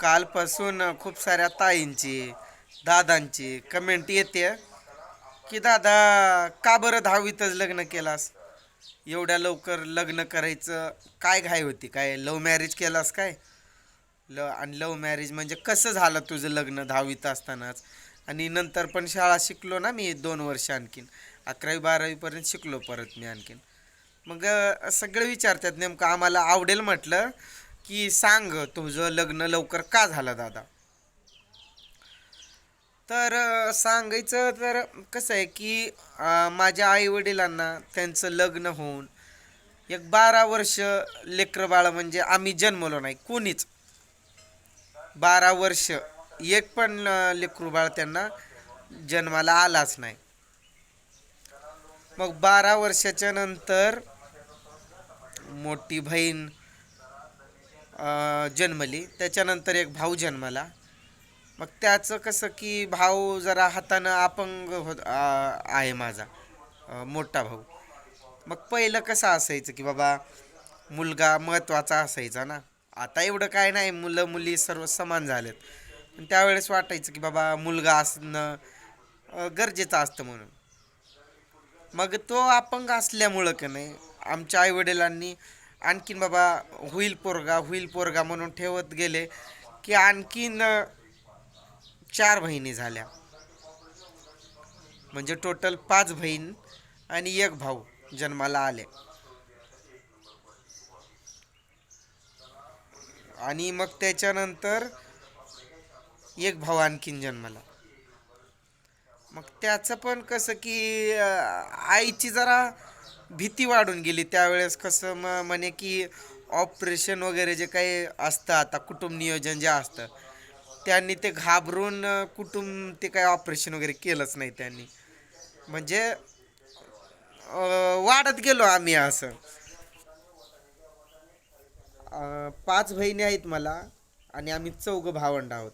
कालपासून खूप साऱ्या ताईंची दादांची कमेंट येते. की दादा का बरं दहावीतच लग्न केलास? एवढ्या लवकर लग्न करायचं काय घाई होती? काय लव मॅरेज केलास काय? ल आणि लव मॅरेज म्हणजे कसं झालं तुझं लग्न दहावीत असतानाच? आणि नंतर पण शाळा शिकलो ना मी दोन वर्ष आणखीन. अकरावी बारावीपर्यंत शिकलो परत मी आणखीन. मग सगळे विचारतात नेमकं आम्हाला आवडेल म्हटलं की सांग तुझं लग्न लवकर का झालं दादा? तर सांगायचं तर कसं आहे की माझ्या आईवडिलांना त्यांचं लग्न होऊन एक बारा वर्ष लेकर बाळ म्हणजे आम्ही जन्मलो नाही कोणीच. बारा वर्ष एक पण लेकरू बाळ त्यांना जन्माला आलाच नाही. मग बारा वर्षाच्या नंतर मोठी बहीण जन्मली. त्याच्यानंतर एक भाऊ जन्माला. मग त्याचं कसं की भाऊ जरा हातानं अपंग होत आहे माझा मोठा भाऊ. मग पहिलं कसं असायचं की बाबा मुलगा महत्त्वाचा असायचा ना. आता एवढं काय नाही मुलं मुली सर्व समान झालेत. पण त्यावेळेस वाटायचं की बाबा मुलगा असणं गरजेचं असतं म्हणून. मग तो अपंग असल्यामुळं का नाही आमच्या आईवडिलांनी आणखीन बाबा होईल पोरगा होईल पोरगा म्हणून ठेवत गेले की आणखीन चार बहिणी झाल्या. म्हणजे टोटल पाच बहीण आणि एक भाऊ जन्माला आले. आणि मग त्याच्यानंतर एक भाऊ आणखीन जन्माला. मग त्याचं पण कसं की आईची जरा भीती वाढून गेली. त्यावेळेस कसं म म्हणे की ऑपरेशन वगैरे जे काही असतं आता कुटुंब नियोजन जे असतं त्यांनी ते घाबरून कुटुंब ते काही ऑपरेशन वगैरे केलंच नाही त्यांनी. म्हणजे वाढत गेलो आम्ही असं. पाच बहिणी आहेत मला आणि आम्ही चौघं भावंड आहोत.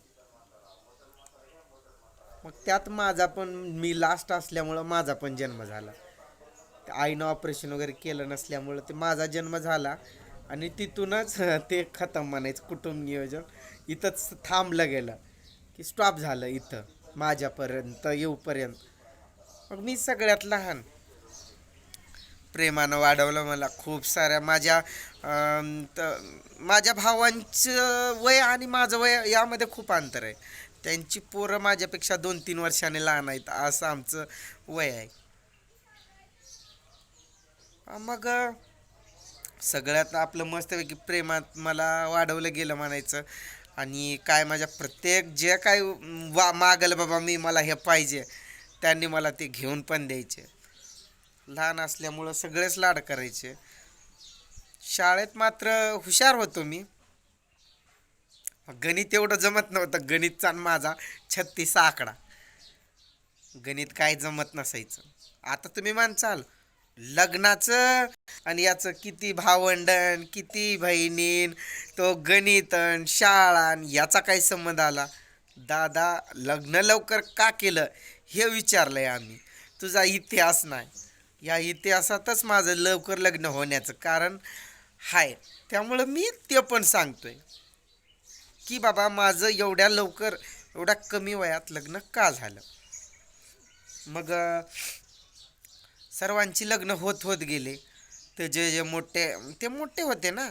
मग त्यात माझा पण मी लास्ट असल्यामुळं माझा पण जन्म झाला. आईनं ऑपरेशन वगैरे केलं नसल्यामुळं ते माझा जन्म झाला आणि तिथूनच ते खतम म्हणायचं कुटुंब नियोजन. इथंच थांबलं गेलं की स्टॉप झालं इथं माझ्यापर्यंत येऊपर्यंत. मग मी सगळ्यात लहान. प्रेमानं वाढवलं मला खूप साऱ्या माझ्या त- माझ्या भावांचं वय आणि माझं वय यामध्ये खूप अंतर आहे. त्यांची पोरं माझ्यापेक्षा दोन तीन वर्षाने लहान आहेत असं आमचं वय आहे. मग सगळ्यात आपलं मस्तपैकी प्रेमात मला वाढवलं गेलं म्हणायचं. आणि काय माझ्या प्रत्येक जे काय वा मागल बाबा मी मला हे पाहिजे त्यांनी मला ते घेऊन पण द्यायचे. लहान असल्यामुळं सगळेच लाड करायचे. शाळेत मात्र हुशार होतो मी. गणित एवढं जमत नव्हतं. गणितचा आणि माझा छत्तीस आकडा. गणित काय जमत नसायचं. आता तुम्ही मानचाल लग्नाचं आणि याचं किती भावंडण किती बहिणीन तो गणितन शाळा याचा काय संबंध आला? दादा लग्न लवकर का केलं? हे विचारलं आहे आम्ही. तुझा इतिहास नाही. या इतिहासातच माझं लवकर लग्न होण्याचं कारण हाय. त्यामुळं मी ते पण सांगतोय. की बाबा माझं एवढ्या लवकर एवढ्या कमी वयात लग्न का झालं? मग सर्वांची लग्न होत होत गेले. ते जे जे मोठे ते मोठे होते ना.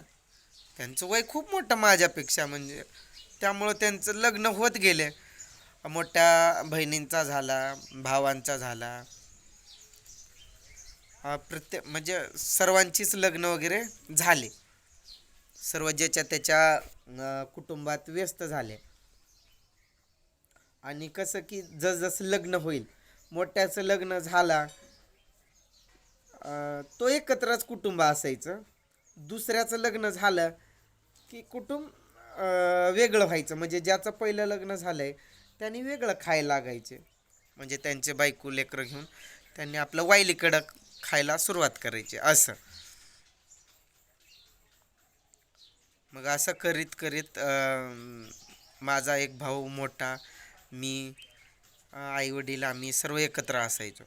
त्यांचं वय खूप मोठं माझ्यापेक्षा म्हणजे. त्यामुळं त्यांचं लग्न होत गेले. मोठ्या बहिणींचा झाला भावांचा झाला. प्रत्येक म्हणजे सर्वांचीच लग्न वगैरे झाले. सर्व ज्याच्या त्याच्या कुटुंबात व्यस्त झाले. आणि कसं की जसजसं लग्न होईल मोठ्याचं लग्न झाला तो एकत्रच कुटुंब असायचं. दुसऱ्याचं लग्न झालं की कुटुंब वेगळं व्हायचं. म्हणजे ज्याचं पहिलं लग्न झालं आहे त्यांनी वेगळं खायला लागायचे. म्हणजे त्यांचे बायको लेकरं घेऊन त्यांनी आपलं वाईलीकडं खायला सुरुवात करायची. असं. मग असं करीत करीत माझा एक भाऊ मोठा मी आईवडील आम्ही सर्व एकत्र असायचो.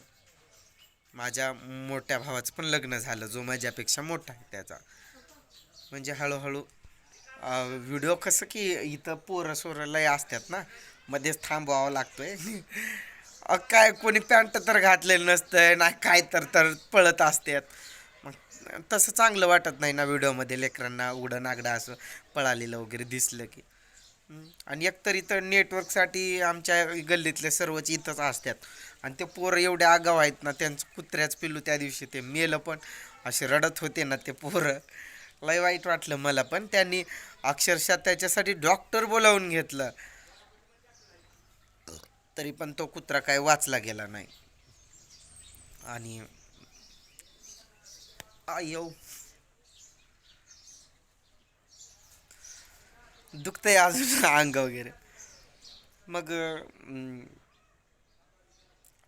माझ्या मोठ्या भावाचं पण लग्न झालं जो माझ्यापेक्षा मोठा आहे त्याचा. म्हणजे हळूहळू व्हिडिओ कसं की इथं पोरं सोरं लय असतात ना मध्येच थांबवावं लागतोय. आहे काय कोणी पॅन्ट तर घातलेलं नसतंय नाही काय तर तर पळत असतात. मग तसं चांगलं वाटत नाही ना व्हिडिओमध्ये लेकरांना उडं नागडं असं पळालेलं वगैरे दिसलं की. आणि एकतर इथं नेटवर्कसाठी आमच्या गल्लीतले सर्वच इथंच असतात. आणि ते पोरं एवढे आगाव आहेत ना त्यांचं कुत्र्याच पिल्लू त्या दिवशी ते मेलं पण. असे रडत होते ना ते पोरं. लय वाईट वाटलं मला पण. त्यांनी अक्षरशः त्याच्यासाठी डॉक्टर बोलावून घेतलं. तरी पण तो कुत्रा काय वाचला गेला नाही. आणि येऊ दुखतंय अजून अंग वगैरे. मग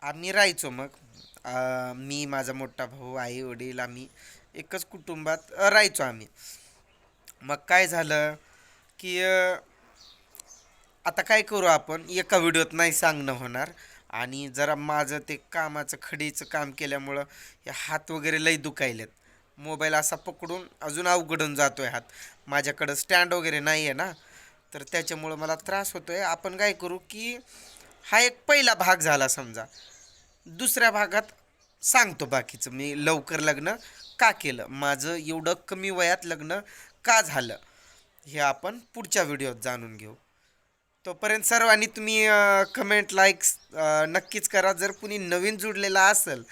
आम्ही राहायचो मग. मी माझा मोठा भाऊ आई वडील आम्ही एकच कुटुंबात राहायचो आम्ही. मग काय झालं की आता काय करू आपण? एका व्हिडिओत नाही सांगणं होणार. आणि जरा माझं ते कामाचं खडीचं काम केल्यामुळं हे हात वगैरे लई दुखायलेत. मोबाईल असा पकडून अजून अवघडून जातो आहे हात. माझ्याकडं स्टँड वगैरे नाही आहे ना. तर त्याच्यामुळं मला त्रास होतो आहे आपण काय करू की हा एक पहिला भाग झाला समजा. दुसऱ्या भागात सांगतो बाकीचं. मी लवकर लग्न का केलं? माझं एवढं कमी वयात लग्न का झालं? हे आपण पुढच्या व्हिडिओत जाणून घेऊ. तोपर्यंत सर्वांनी तुम्ही कमेंट लाईक्स नक्कीच करा. जर कुणी नवीन जुडलेला असेल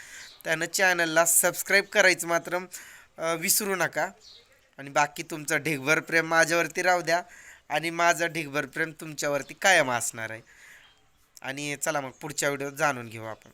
त्यानं चॅनलला सबस्क्राईब करायचं मात्र विसरू नका. आणि बाकी तुमचं ढिगभर प्रेम माझ्यावरती राहू द्या. आणि माझं ढिगभर प्रेम तुमच्यावरती कायम असणार आहे. आणि चला मग पुढच्या व्हिडिओत जाणून घेऊ आपण.